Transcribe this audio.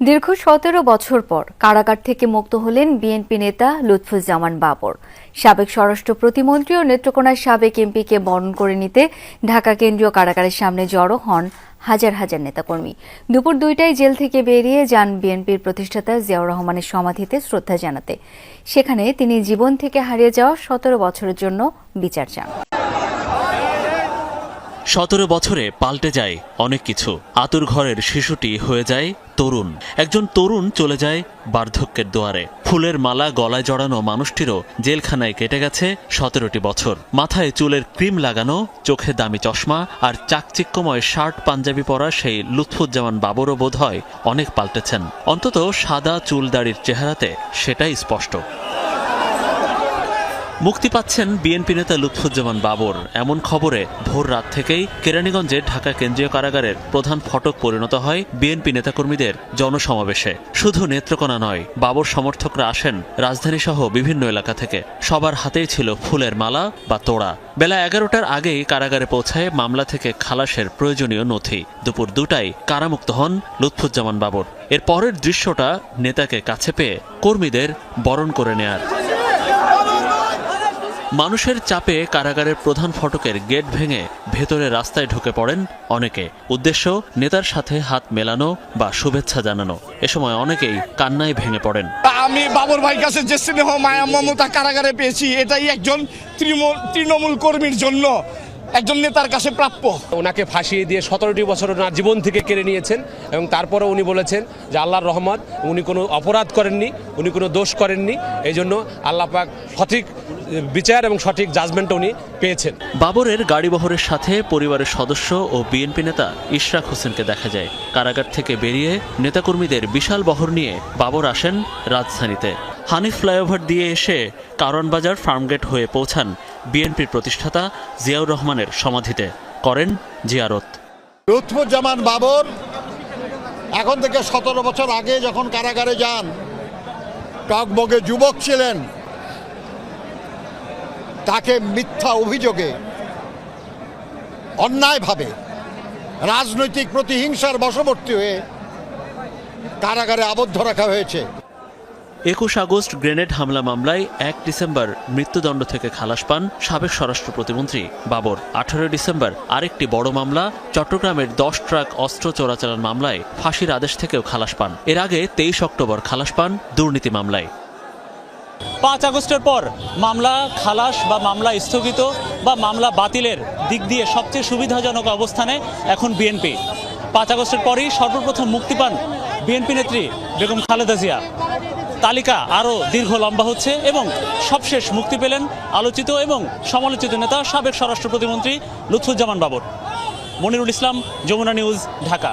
দীর্ঘ সতেরো বছর পর কারাগার থেকে মুক্ত হলেন বিএনপি নেতা লুৎফুজ্জামান বাবর। সাবেক স্বরাষ্ট্র প্রতিমন্ত্রী ও নেত্রকোনার সাবেক এমপিকে বরণ করে নিতে ঢাকা কেন্দ্রীয় কারাগারের সামনে জড়ো হন হাজার হাজার নেতাকর্মী। দুপুর দুইটায় জেল থেকে বেরিয়ে যান বিএনপির প্রতিষ্ঠাতা জিয়াউর রহমানের সমাধিতে শ্রদ্ধা জানাতে। সেখানে তিনি জীবন থেকে হারিয়ে যাওয়া সতেরো বছরের জন্য বিচার চান। সতেরো বছরে পাল্টে যায় অনেক কিছু। আতুর ঘরের শিশুটি হয়ে যায় তরুণ। একজন তরুণ চলে যায় বার্ধক্যের দুয়ারে। ফুলের মালা গলায় জড়ানো মানুষটিরও জেলখানায় কেটে গেছে সতেরোটি বছর। মাথায় চুলের ক্রিম লাগানো, চোখে দামি চশমা আর চাকচিক্যময় শার্ট পাঞ্জাবি পরা সেই লুৎফুজ্জামান বাবরও বোধ হয় অনেক পাল্টেছেন। অন্তত সাদা চুল দাড়ির চেহারাতে সেটাই স্পষ্ট। মুক্তি পাচ্ছেন বিএনপি নেতা লুৎফুজ্জামান বাবর। এমন খবরে ভোর রাত থেকেই কেরানীগঞ্জে ঢাকা কেন্দ্রীয় কারাগারের প্রধান ফটক পরিণত হয় বিএনপি নেতাকর্মীদের জনসমাবেশে। শুধু নেত্রকোনা নয়, বাবর সমর্থকরা আসেন রাজধানী সহ বিভিন্ন এলাকা থেকে। সবার হাতেই ছিল ফুলের মালা বা তোড়া। বেলা এগারোটার আগেই কারাগারে পৌঁছায় মামলা থেকে খালাসের প্রয়োজনীয় নথি। দুপুর দুটায় কারামুক্ত হন লুৎফুজ্জামান বাবর। এর পরের দৃশ্যটা নেতাকে কাছে পেয়ে কর্মীদের বরণ করে নেয়ার। মানুষের চাপে কারাগারের প্রধান ফটকের গেট ভেঙে ভেতরে রাস্তায় ঢুকে পড়েন অনেকে। উদ্দেশ্য নেতার সাথে হাত মেলানো বা শুভেচ্ছা জানানো। এ সময় অনেকেই কান্নায় ভেঙে পড়েন। আমি বাবর ভাই কাছে যে স্নেহ মায়া মমতা কারাগারে পেয়েছি এটাই একজন তৃণমূল তৃণমূল কর্মীর জন্য একজন নেতার কাছে প্রাপ্য। ওনাকে ফাঁসিয়ে দিয়ে সতেরোটি বছর ওনার জীবন থেকে কেড়ে নিয়েছেন এবং তারপরে উনি বলেছেন যে আল্লাহর রহমত উনি কোনো অপরাধ করেননি উনি কোনো দোষ করেননি। এই জন্য আল্লাহ পাক সঠিক বিচার এবং সঠিক জাজমেন্ট উনি পেয়েছেন। বাবরের গাড়িবহরের সাথে পরিবারের সদস্য ও বিএনপি নেতা ইশরাক হোসেনকে দেখা যায়। কারাগার থেকে বেরিয়ে নেতাকর্মীদের বিশাল বহর নিয়ে বাবর আসেন রাজধানীতে। হানিফ ফ্লাইওভার দিয়ে এসে কারওয়ানবাজার ফার্মগেট হয়ে পৌঁছান বিএনপির প্রতিষ্ঠাতা জিয়াউর রহমানের সমাধিতে। করেন জিয়ারত। লুৎফুজ্জামান বাবর এখন থেকে সতেরো বছর আগে যখন কারাগারে যান টকবগে যুবক ছিলেন। তাকে মিথ্যা অভিযোগে অন্যায়ভাবে রাজনৈতিক প্রতিহিংসার বশবর্তী হয়ে কারাগারে আবদ্ধ রাখা হয়েছে। একুশ আগস্ট গ্রেনেড হামলা মামলায় এক ডিসেম্বর মৃত্যুদণ্ড থেকে খালাস পান সাবেক স্বরাষ্ট্র প্রতিমন্ত্রী বাবর। আঠারোই ডিসেম্বর আরেকটি বড় মামলা, চট্টগ্রামের দশ ট্রাক অস্ত্র চোরাচালান মামলায় ফাঁসির আদেশ থেকেও খালাস পান। এর আগে তেইশ অক্টোবর খালাস পান দুর্নীতি মামলায়। পাঁচ আগস্টের পর মামলা খালাস বা মামলা স্থগিত বা মামলা বাতিলের দিক দিয়ে সবচেয়ে সুবিধাজনক অবস্থানে এখন বিএনপি পাঁচ আগস্টের পরেই সর্বপ্রথম মুক্তি পান বিএনপি নেত্রী বেগম খালেদা জিয়া। তালিকা আরও দীর্ঘ লম্বা হচ্ছে এবং সবশেষ মুক্তি পেলেন আলোচিত এবং সমালোচিত নেতা সাবেক স্বরাষ্ট্র প্রতিমন্ত্রী লুৎফুজ্জামান বাবর। মনিরুল ইসলাম, যমুনা নিউজ, ঢাকা।